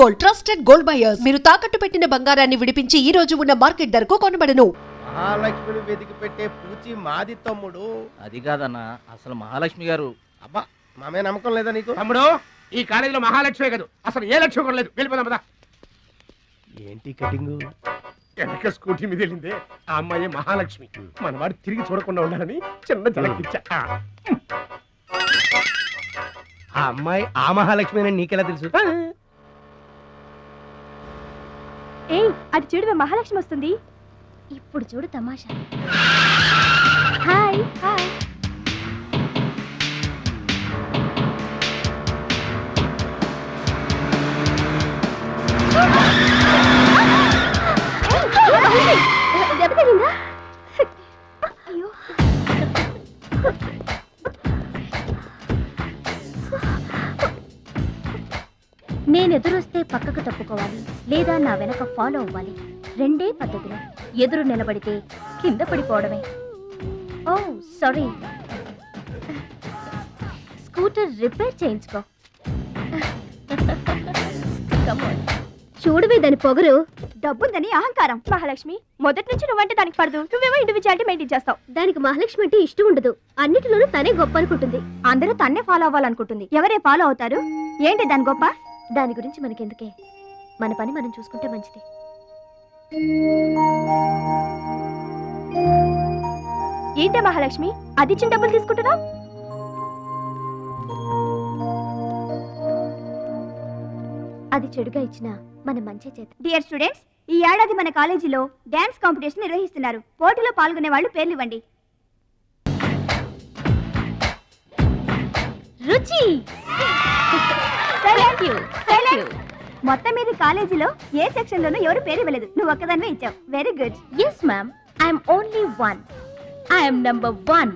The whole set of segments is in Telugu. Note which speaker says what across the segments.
Speaker 1: గోల్డ్ ట్రస్టెడ్ గోల్డ్ బయర్స్ మీరు తాకట్టు పెట్టిన బంగారాన్ని విడిపించి ఈ రోజు ఉన్న మార్కెట్ ధరకు కొనబడను.
Speaker 2: మహాలక్ష్మిని వెతికి పెట్టే పూచి మాది తమ్ముడు.
Speaker 3: అది కాదన్న అసలు మహాలక్ష్మి గారు.
Speaker 2: అబ్బా మామే నమ్మకం లేదా నీకు?
Speaker 4: తమ్ముడు ఈ కాలేజీలో మహాలక్ష్మి కాదు. అసలు ఏ లక్ష్యం కూడా లేదు. వెళ్ళిపోదాం పదా.
Speaker 2: ఏంటి కటింగ్?
Speaker 4: వెనక స్కూటీ మీద వెళ్ళిందే ఆ అమ్మాయి మహాలక్ష్మి. మన వాడు తిరిగి చూడకుండా ఉండాలని చిన్న జలకిచ్చా.
Speaker 2: ఆ. అమ్మాయి ఆ మహాలక్ష్మి అని నీకెలా తెలుసు?
Speaker 5: ఏయ్ అది చూడవే మహాలక్ష్మి వస్తుంది ఇప్పుడు చూడు తమాషా హాయ్ హాయ్ దెబ్బ తగిలిందా నేను ఎదురొస్తే పక్కకు తప్పుకోవాలి లేదా నా వెనక ఫాలో అవ్వాలి. రెండే పద్ధతులు. ఎదురు నిలబడితే కింద పడిపోవడమే. ఓ సారీ. స్కూటర్ రిపేర్ చేయించుకో. చూడవే దాని పొగరు. డబ్బుందని అహంకారం. మహాలక్ష్మి మొదటి నుంచి నువ్వంటే దానికి పడదు. నువ్వేమో ఇండివిజువాలిటీ మెయింటైన్ చేస్తావు. దానికి మహాలక్ష్మి అంటే ఇష్టం ఉండదు. అన్నిటిలోనూ తనే గొప్ప అనుకుంటుంది. అందరూ తన్నే ఫాలో అవ్వాలనుకుంటుంది. ఎవరే ఫాలో అవుతారు? ఏంటి దాని గొప్ప? దాని గురించి మనకెందుకే? మన పని మనం చూసుకుంటే మంచిది. ఏంటే మహాలక్ష్మి? అది ఇచ్చిన డబ్బులు తీసుకుంటున్నావు? అది చెడుగా ఇచ్చిన మన మంచి చేత. డియర్ స్టూడెంట్స్ ఈ ఏడాది మన కాలేజీలో డాన్స్ కాంపిటీషన్ నిర్వహిస్తున్నారు. పోటీలో పాల్గొనే వాళ్ళు పేర్లు ఇవ్వండి రుచి! మొత్తం మీద కాలేజీలో ఏ సెక్షన్ లోనూ ఎవరు పేరు ఇవ్వలేదు. నువ్వు ఒక్కదానివే ఇచ్చావు. Very good yes ma'am I'm only one I'm number one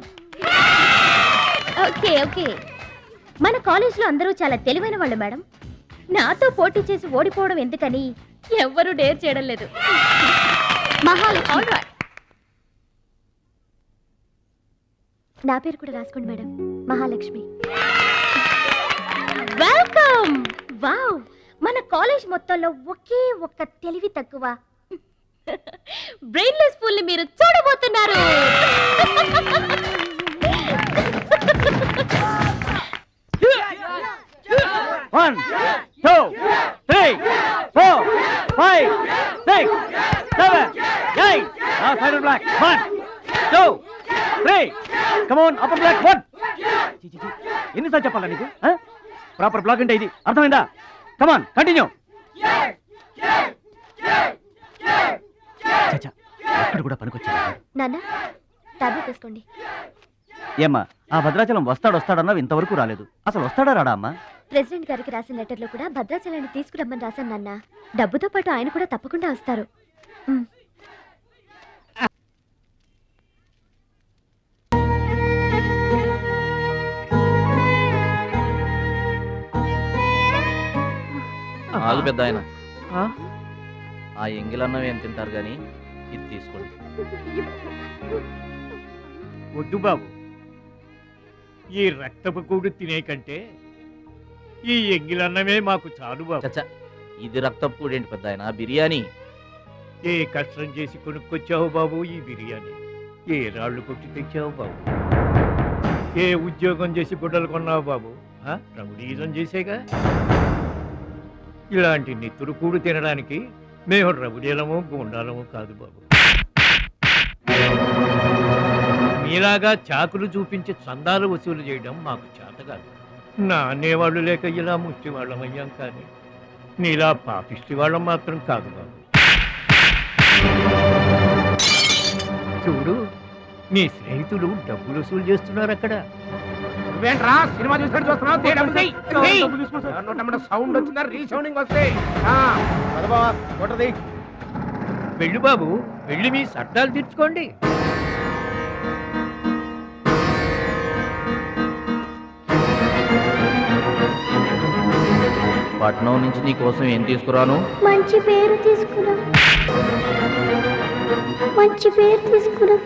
Speaker 5: okay okay మన కాలేజీలో అందరూ చాలా తెలివైన వాళ్ళు మేడం. నాతో పోటీ చేసి ఓడిపోవడం ఎందుకని ఎవ్వరూ డేర్ చేయడం లేదు. మహాలక్ష్మి. నా పేరు కూడా రాసుకోండి మేడం. మహాలక్ష్మి. వెల్కమ్ వావ్ మన కాలేజ్ మొత్తంలో ఒకే ఒక్క తెలివి తక్కువ. బ్రెయిన్లెస్ ఫుల్ మీరు చూడబోతున్నారు.
Speaker 3: One two three four five six seven eight side block one two three come on upper block one ఎన్నిసార్లు చెప్పాలా నీకు? ప్రాపర్ బ్లాక్ అంటే ఇది. అర్థమైందా? కమాన్ కంటిన్యూ చచ్చా అక్కడ కూడా పనికొచ్చా
Speaker 5: నాన్న టాబ్లెట్ వేసుకోండి
Speaker 3: ఏమ్మా ఆ భద్రాచలం వస్తాడు వస్తాడన్నావు ఇంతవరకు రాలేదు. అసలు వస్తాడా రాడా అమ్మా?
Speaker 5: ప్రెసిడెంట్ గారికి రాసిన లెటర్లో కూడా భద్రాచలాన్ని తీసుకురమ్మని రాశాను నాన్న. డబ్బుతో పాటు ఆయన కూడా తప్పకుండా వస్తారు.
Speaker 3: ఆగు పెద్ద ఆయన ఆ? ఎంగిలన్నం ఏం తింటారు కానీ ఇది తీసుకోండి.
Speaker 6: వద్దు బాబు. ఈ రక్తపు కూడు తినే కంటే ఈ ఎంగిలన్నమే మాకు చాలు బాబు.
Speaker 3: చచ్చా ఇది రక్తపు కూడేంటి పెద్ద ఆయన బిర్యానీ.
Speaker 6: ఏ కష్టం చేసి కొనుక్కొచ్చావు బాబు ఈ బిర్యానీ? ఏ రాళ్ళు కొట్టి తెచ్చావు బాబు? ఏ ఉద్యోగం చేసి గుడ్డలు కొన్నావు బాబు? ఆ? రౌడీజం చేసేగా? ఇలాంటి నెత్తురు కూడు తినడానికి మేము రవుడేలమో గుండాలమో కాదు బాబు. మీలాగా చాకులు చూపించి చందాలు వసూలు చేయడం మాకు చేత కాదు. నా అనేవాళ్ళు లేక ఇలా ముష్టి వాళ్ళం అయ్యాం కానీ నీలా పాపిష్టి వాళ్ళం మాత్రం కాదు బాబు. చూడు నీ స్నేహితులు డబ్బులు వసూలు చేస్తున్నారు అక్కడ.
Speaker 4: నువ్వేంట్రా? సినిమా చూసినట్టు చూస్తున్నావు? సౌండ్ వచ్చిందా? రీసౌండింగ్
Speaker 2: బావా కొట్టది
Speaker 6: వెళ్ళి బాబు వెళ్ళి మీ సట్టాలు తీర్చుకోండి.
Speaker 3: పట్నం నుంచి నీ కోసం ఏం తీసుకురాను?
Speaker 5: మంచి పేరు తీసుకురా. మంచి పేరు తీసుకురా.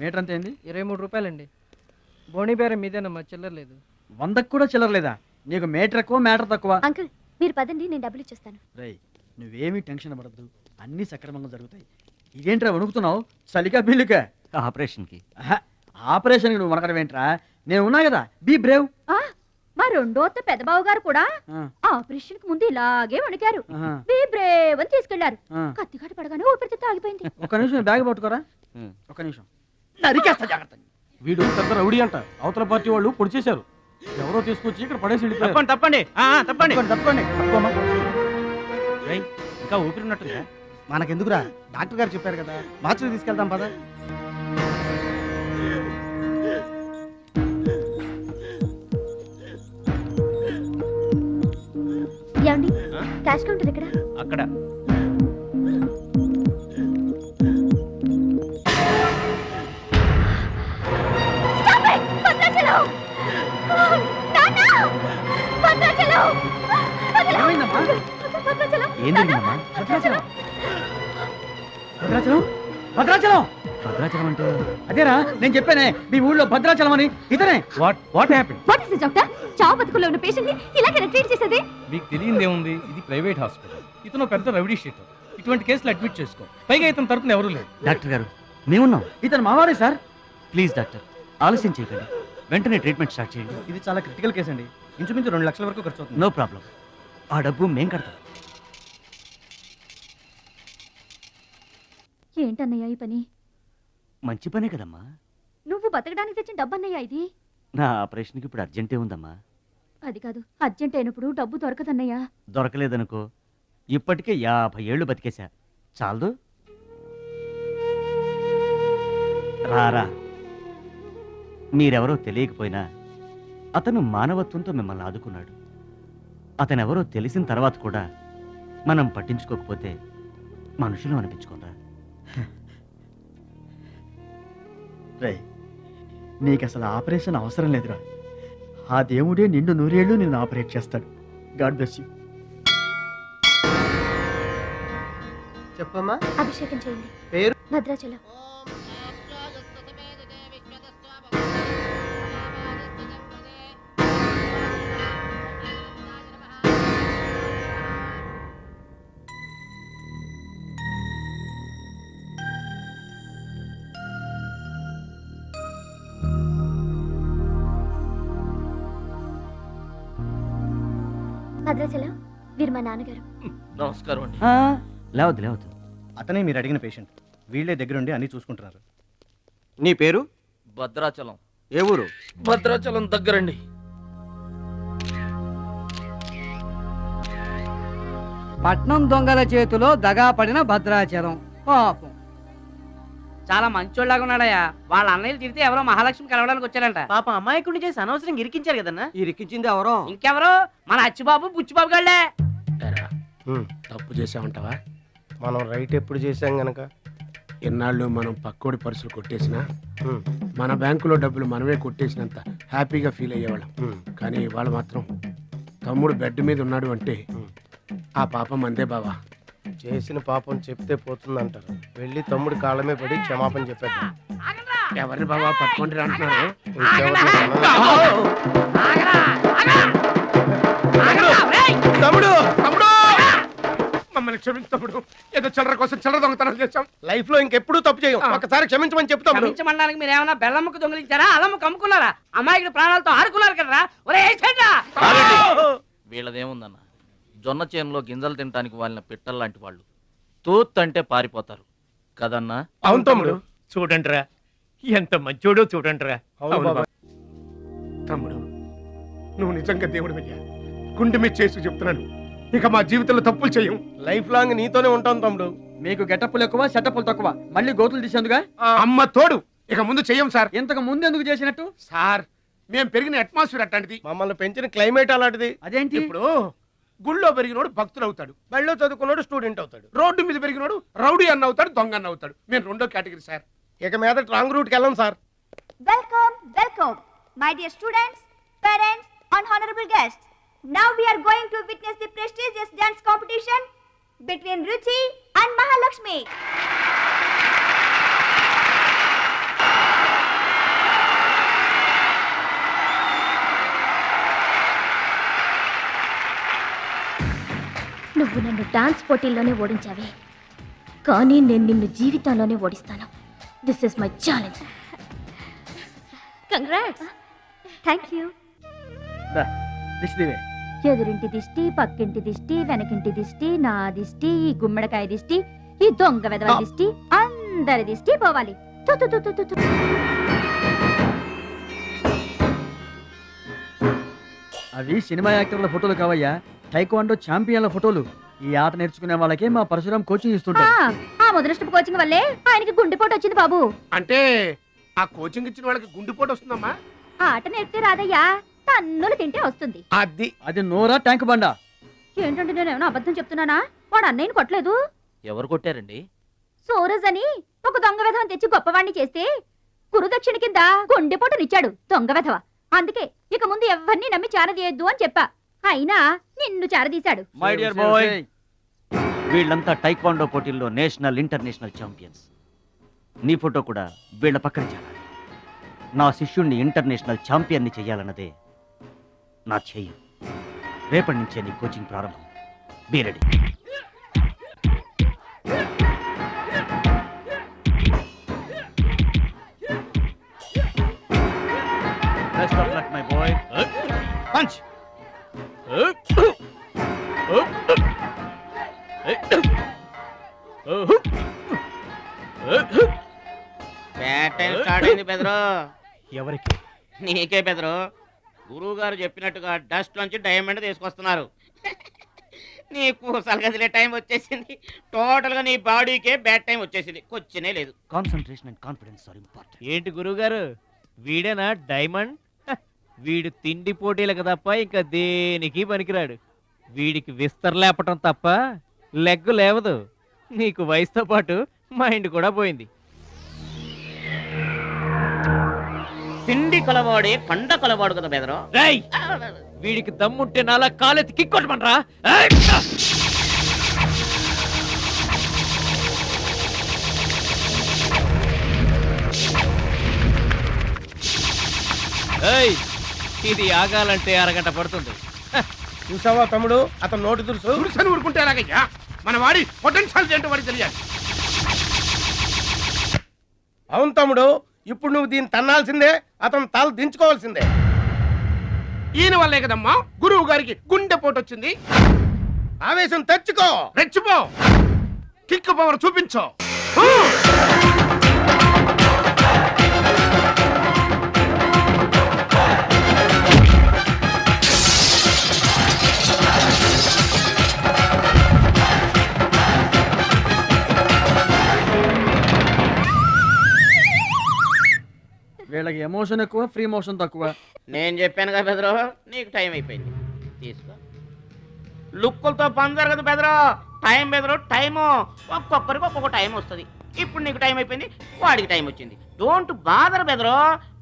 Speaker 7: మీటర్ అంత ఏంది?
Speaker 8: ఇరవై మూడు రూపాయలండి. బోణి బేరం మీదేనమ్మా చిల్లర లేదు.
Speaker 7: వందకు కూడా చిల్లరలేదా నీకు మీటర్ ఎక్కువ మ్యాటర్ తక్కువ.
Speaker 9: అంకుల్ మీరు పదండి నేను డబ్బులు ఇచ్చేస్తాను.
Speaker 7: రేయ్ నువ్వేమీ టెన్షన్ పడద్దు. అన్నీ సక్రమంగా జరుగుతాయి. ఇదేంట్రా వణుకుతున్నావు? చలికా బిల్లుకా?
Speaker 3: ఆపరేషన్కి.
Speaker 7: ఆపరేషన్కి నువ్వు వనకడం ఏంట్రా? నేను ఉన్నా కదా బీ బ్రేవ్.
Speaker 9: మా రెండో అత్త పెద్దబావు గారు కూడా ఆపరేషన్కి ముందు ఇలాగే వణికారు. బీ బ్రేవ్ అని తీసుకెళ్ళారు. కత్తిగాట పడగానే ఊపిరితిత్తు ఆగిపోయింది.
Speaker 7: ఒక్క నిమిషం బ్యాగ్ పట్టుకోరా?
Speaker 3: ఉం.
Speaker 7: ఒక్క నిమిషం. నరికేస్తా జాగ్రత్త
Speaker 10: వీడు పెద్ద రౌడీ అంట. అవతల పార్టీ వాళ్ళు పొడి చేశారు ఎవరో తీసుకొచ్చి ఇక్కడ పడేసి వెళ్ళిపోయారు.
Speaker 3: తప్పండి తప్పండి. ఆ, ఆ, తప్పండి. రేయ్, ఇంకా ఊపిరి ఉన్నట్టుందా
Speaker 2: మనకెందుకురా? డాక్టర్ గారు చెప్పారు కదా. మార్చుకు తీసుకెళ్తాం పద.
Speaker 9: ఏమండి? క్యాష్ కౌంటర్ ఎక్కడ?
Speaker 3: అక్కడ. ఏం జరిగిందమ్మా
Speaker 7: భద్రాచలం? భద్రాచలం? భద్రాచలం?
Speaker 3: భద్రాచలం అంటే?
Speaker 7: అదేరా నేను చెప్పానే మీ ఊళ్ళో భద్రాచలం అని. ఇతనే?
Speaker 3: What what happy
Speaker 9: is this, doctor? చావు బతుకులో ఉన్న పేషెంట్ని ఇలాగే ట్రీట్ చేసేది?
Speaker 10: మీకు తెలియంది ఏముంది? ఇది ప్రైవేట్ హాస్పిటల్ ఇతను పెద్ద రౌడీ షీటర్. ఇటువంటి కేసులు అడ్మిట్ చేసుకో. పైగా ఇతని తరపున ఎవరు లేరు.
Speaker 3: డాక్టర్ గారు మేమున్నాం.
Speaker 7: ఇతను మావాడే సార్?
Speaker 3: ప్లీజ్ డాక్టర్ ఆలస్యం చేయకండి. వెంటనే ట్రీట్మెంట్ స్టార్ట్ చేయండి.
Speaker 2: ఇది చాలా క్రిటికల్ కేసు అండి. ఇంచుమించు రెండు లక్షల వరకు ఖర్చు అవుతుంది.
Speaker 3: No problem. ఆ డబ్బు మేం కడతాం.
Speaker 9: ఏంటన్నయ్య ఈ పని?
Speaker 3: మంచి పనే కదమ్మా.
Speaker 9: నువ్వు బతకడానికి తెచ్చిన డబ్బన్నయ్య ఇది?
Speaker 3: నా ఆపరేషన్కి ఇప్పుడు అర్జెంటే ఉందమ్మా.
Speaker 9: అది కాదు అర్జెంట్ అయినప్పుడు డబ్బు దొరకదన్నయ్య.
Speaker 3: దొరకలేదనుకో ఇప్పటికే యాభై ఏళ్ళు బతికేశా. చాలదు. రారా. మీరెవరో తెలియకపోయినా అతను మానవత్వంతో మిమ్మల్ని ఆదుకున్నాడు. అతనెవరో తెలిసిన తర్వాత కూడా మనం పట్టించుకోకపోతే మనుషులు అనిపించుకోరా
Speaker 7: రే నీకు అసలు ఆపరేషన్ అవసరం లేదురా. ఆ దేవుడే నిండు నూరేళ్ళు నిన్ను ఆపరేట్ చేస్తాడు. God bless you.
Speaker 2: చెప్పమ్మా.
Speaker 9: అభిషేకం చేయండి.
Speaker 2: పేరు?
Speaker 9: భద్రాచలం. భద్రాచలం వీరు మా నాన్నగారు.
Speaker 10: నమస్కారం అండి.
Speaker 3: లేవద్దు లేవద్దు.
Speaker 2: అతనే మీరు అడిగిన పేషెంట్ వీళ్ళే దగ్గరుండి అన్ని చూసుకుంటున్నారు.
Speaker 10: నీ పేరు?
Speaker 8: భద్రాచలం.
Speaker 10: ఏ ఊరు?
Speaker 8: భద్రాచలం దగ్గరండి.
Speaker 11: పట్నం దొంగల చేతిలో దగా పడిన భద్రాచలం. పాపం. చాలా మంచోళ్ళగా ఉన్నాడయ్యా. వాళ్ళ అన్నయ్యలు తిడితే ఎవరో మహాలక్ష్మి కలవడానికి వచ్చారంట.
Speaker 8: పాప అమాయకుడిని చేసి అనవసరంగా ఇరికించారు కదన్నా?
Speaker 10: ఇరికించింది ఎవరో?
Speaker 11: ఇంకెవరు? మన అచ్చిబాబు బుచ్చిబాబు గళ్ళే.
Speaker 4: తప్పు చేసామంటావా
Speaker 2: మనం రైట్ ఎప్పుడు చేశాం గనక?
Speaker 4: ఎన్నాళ్ళు మనం పక్కోడి పర్సులు కొట్టేసినా మన బ్యాంకులో డబ్బులు మనమే కొట్టేసినంత హ్యాపీగా ఫీల్ అయ్యేవాళ్ళం. కానీ ఇవాళ మాత్రం తమ్ముడు బెడ్ మీద ఉన్నాడు అంటే ఆ పాపం అందే బావా.
Speaker 2: చేసిన పాపం చెప్తే పోతుందంటారు. వెళ్ళి తమ్ముడి కాళ్ళమే పడి క్షమాపణ చెప్పేద్దాం.
Speaker 4: ఎవరిని బావా పట్టుకుంటారు అంటున్నారు. తమ్ముడు! తమ్ముడు. మమ్మల్ని ఏదో చిల్లర కోసం చిల్లర దొంగతనం చేశాం.
Speaker 2: లైఫ్లో ఇంకెప్పుడు తప్పు చేయం ఒకసారి క్షమించమని చెప్తాం
Speaker 11: క్షమించమనడానికి మీరు బెల్లమ్మకు దొంగిలించారా అమ్ముకున్నారా? అమ్మాయికి ప్రాణాలతో ఆడుకున్నారు కదరా. ఒరే!
Speaker 12: వీళ్ళదేముందన్న? జొన్న చేనులో గింజలు తినడానికి వాళ్ళని పిట్టల్లాంటి వాళ్ళు. తూత్ అంటే పారిపోతారు. కదన్నా?
Speaker 2: అవును తమ్ముడు.
Speaker 6: చూడండిరా. ఎంత మంచోడో చూడండిరా.
Speaker 2: అవును బాబా.
Speaker 4: తమ్ముడు నువ్వు నిజంగా దేవుడు గుండె మీద చేసి చెప్తున్నాను. ఇక మా జీవితంలో తప్పులు చేయం
Speaker 2: లైఫ్ లాంగ్ నీతోనే ఉంటాం తమ్ముడు.
Speaker 7: మీకు గెటప్పులు ఎక్కువ సెటప్పులు తక్కువ. మళ్ళీ గోతులు తీసేందుగా?
Speaker 4: అమ్మ తోడు. ఇక ముందు చెయ్యం సార్.
Speaker 7: ఇంతకు ముందు ఎందుకు చేసినట్టు?
Speaker 4: సార్ మేము పెరిగిన అట్మాస్ఫియర్ అట్లాంటిది.
Speaker 2: మమ్మల్ని పెంచిన క్లైమేట్ అలాంటిది.
Speaker 7: అదేంటి?
Speaker 4: ఇప్పుడు గుళ్ళో పెరిగినోడు భక్తులు అవుతాడు
Speaker 2: బళ్ళో చదువుకున్నాడు స్టూడెంట్ అవుతాడు.
Speaker 4: రోడ్డు మీద పెరిగినోడు రౌడీ అన్న అవుతాడు దొంగ అన్న అవుతాడు మేము రెండో కేటగిరీ సార్.
Speaker 2: ఇక మీద ట్రాంగ్ రూట్కి వెళ్ళాం sir.
Speaker 9: Welcome welcome my dear students parents and honourable guest now we are going to witness the prestigious dance competition between Ruchi and Mahalakshmi నువ్వు నన్ను డాన్స్ పోటీల్లోనే ఓడించావే. కానీ నేను నిన్ను జీవితంలోనే ఓడిస్తాను. This is my challenge congrats thank you ఎదురింటి దిష్టి పక్కింటి దిష్టి వెనకింటి దిష్టి నా దిష్టి ఈ గుమ్మడికాయ దిష్టి ఈ దొంగ వెదవ దిష్టి అందరి దిష్టి పోవాలి.
Speaker 7: అవి సినిమా యాక్టర్ల ఫోటోలు కావయ్యా. టైక్వాండో ఛాంపియన్ల ఫోటోలు. ఈ ఆట నేర్చుకునే వాళ్ళకే మా పరశురాం కోచింగ్
Speaker 9: ఆ,
Speaker 7: ఇస్తుంటారు
Speaker 9: ఆ కోచింగ్ వల్లే ఆయనకి గుండెపోటు వచ్చింది బాబు.
Speaker 4: అంటే ఆ కోచింగ్ ఇచ్చిన వాళ్ళకి గుండెపోటు వస్తుందమ్మా?
Speaker 9: ఆ ఆట నేర్పితే రాదయ్యా తన్నులు తింటే వస్తుంది.
Speaker 2: అది.
Speaker 7: అది నోరా ట్యాంక్ బండా?
Speaker 9: ఏంటంటే నేను ఏమైనా అబద్ధం చెప్తున్నానా? వాడు అన్నయ్యని కొట్టలేదు?
Speaker 12: ఎవరు కొట్టారండి?
Speaker 9: సూరజ్ అని ఒక దొంగ వెధవం తెచ్చి గొప్పవాణ్ణి చేస్తే గురుదక్షిణ కింద గుండెపోటునిచ్చాడు దొంగ వెధవ. అందుకే ఇక ముందు ఎవరిని నమ్మి చారదీయొద్దు అని చెప్పా. అయినా నిన్ను చారదీశాడు.
Speaker 12: మై డియర్ బాయ్ వీళ్ళంతా టైక్వాండో పోటీల్లో నేషనల్ ఇంటర్నేషనల్ ఛాంపియన్స్. నీ ఫోటో కూడా వీళ్ళ పక్కన చేరాలి. నా శిష్యుణ్ణి ఇంటర్నేషనల్ ఛాంపియన్ని చెయ్యాలన్నదే నా చెయ్యి రేపటి నుంచే నీ కోచింగ్ ప్రారంభం. Be ready best of luck my boy
Speaker 11: start అయింది బెదరు
Speaker 6: ఎవరికి?
Speaker 11: నీకే బెదరు గురువు గారు చెప్పినట్టుగా డస్ట్ నుంచి డైమండ్ తీసుకొస్తున్నారు. నీకు సలగదిలే టైం వచ్చేసింది. టోటల్గా నీ బాడీకే బ్యాడ్ టైం వచ్చేసింది. కొచ్చినే లేదు.
Speaker 12: Concentration and confidence are important
Speaker 6: ఏంటి గురువుగారు? వీడేనా డైమండ్ వీడు తిండి పోటీలకు తప్ప ఇంకా దేనికి పనికిరాడు? వీడికి విస్తర లేపటం తప్ప లెగ్గు లేవదు. నీకు వయసుతో పాటు మైండ్ కూడా పోయింది.
Speaker 11: తిండి కలవాడే కండ కలవాడు కదా బెదరు.
Speaker 6: రేయ్! వీడికి దమ్ముంటే నాలా కాలెత్తి కిక్కొట్టమనరా ఏయ్! ఇది ఆగాలంటే అరగంట పడుతుంది.
Speaker 2: చూసావా తమ్ముడు? అతను నోటి దురుసు.
Speaker 4: తుడిసని ఊరుకుంటే ఎలాగయ్యా? మన వాడి పొటెన్షియల్ ఏంటో వాడికి తెలియాలి.
Speaker 2: అవును తమ్ముడు ఇప్పుడు నువ్వు దీన్ని తన్నాల్సిందే అతను తల దించుకోవాల్సిందే.
Speaker 4: ఈయన వల్లే కదమ్మా గురువు గారికి గుండెపోటు వచ్చింది
Speaker 2: ఆవేశం తెచ్చుకో.
Speaker 4: రెచ్చిపో. కిక్ పవర్ చూపించో.
Speaker 7: వీళ్ళకి ఎమోషన్ ఎక్కువ ఫ్రీ మోషన్ తక్కువ.
Speaker 11: నేను చెప్పాను కదా బెదరు నీకు టైం అయిపోయింది. తీసుకో. లుక్కులతో పని జరగదు బెదరు టైం బెదరు టైము ఒక్కొక్కరికి ఒక్కొక్క టైం వస్తుంది. ఇప్పుడు నీకు టైం అయిపోయింది వాడికి టైం వచ్చింది. డోంట్ బాదర్ బెదరు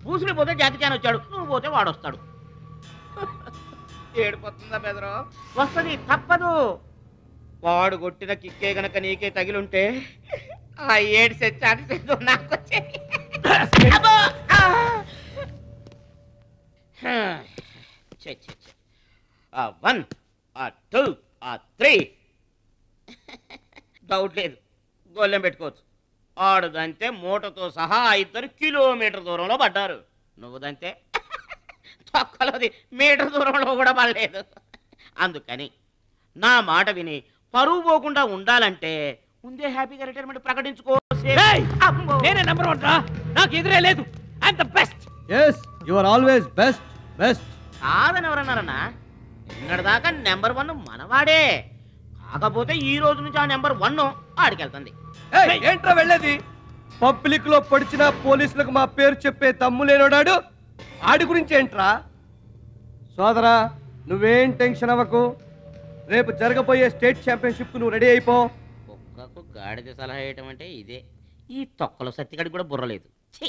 Speaker 11: పూసులు పోతే జాతికాని వచ్చాడు నువ్వు పోతే వాడు వస్తాడు. ఏడిపోతుందా బెదరు వస్తుంది తప్పదు. వాడు కొట్టిన కిక్కే గనక నీకే తగిలుంటే ఆ ఏడు సెట్ నాకు వచ్చేది. వన్ ఆ టూ ఆ త్రీ. డౌట్ లేదు. గొల్లెం పెట్టుకోవచ్చు. ఆడుదంతే మూటతో సహా ఆ ఇద్దరు కిలోమీటర్ దూరంలో పడ్డారు. నువ్వుదంతే తొక్కలోది మీటర్ దూరంలో కూడా పడలేదు. అందుకని నా మాట విని పరువు పోకుండా ఉండాలంటే ముందే హ్యాపీగా రిటైర్మెంట్ ప్రకటించుకో.
Speaker 13: ఏయ్!
Speaker 11: అమ్మో.
Speaker 13: నేనే నెంబర్ వన్ రా. నాకు ఎదురే లేదు. I'm the best.
Speaker 14: Yes you are always best best.
Speaker 11: కాదని ఎవరన్నారన్నా నిన్నటిదాకా నెంబర్ వన్ మనవాడే. కాకపోతే ఈ రోజు నుంచి ఆ నెంబర్ వన్ ఆడికెళ్తుంది.
Speaker 14: ఏంట్రా వెళ్ళేది? పబ్లిక్లో పొడిచిన పోలీసులకు మా పేరు చెప్పే తమ్ము లేనోడాడు? ఆడి గురించి ఏంట్రా? సోదరా నువ్వేం టెన్షన్ అవ్వకు. రేపు జరగబోయే స్టేట్ ఛాంపియన్షిప్ నువ్వు రెడీ అయిపో.
Speaker 11: కుక్కకు గాడిద సలహా వేయటం అంటే ఇదే. ఈ తొక్కలో సత్తిగడికి కూడా బుర్రలేదు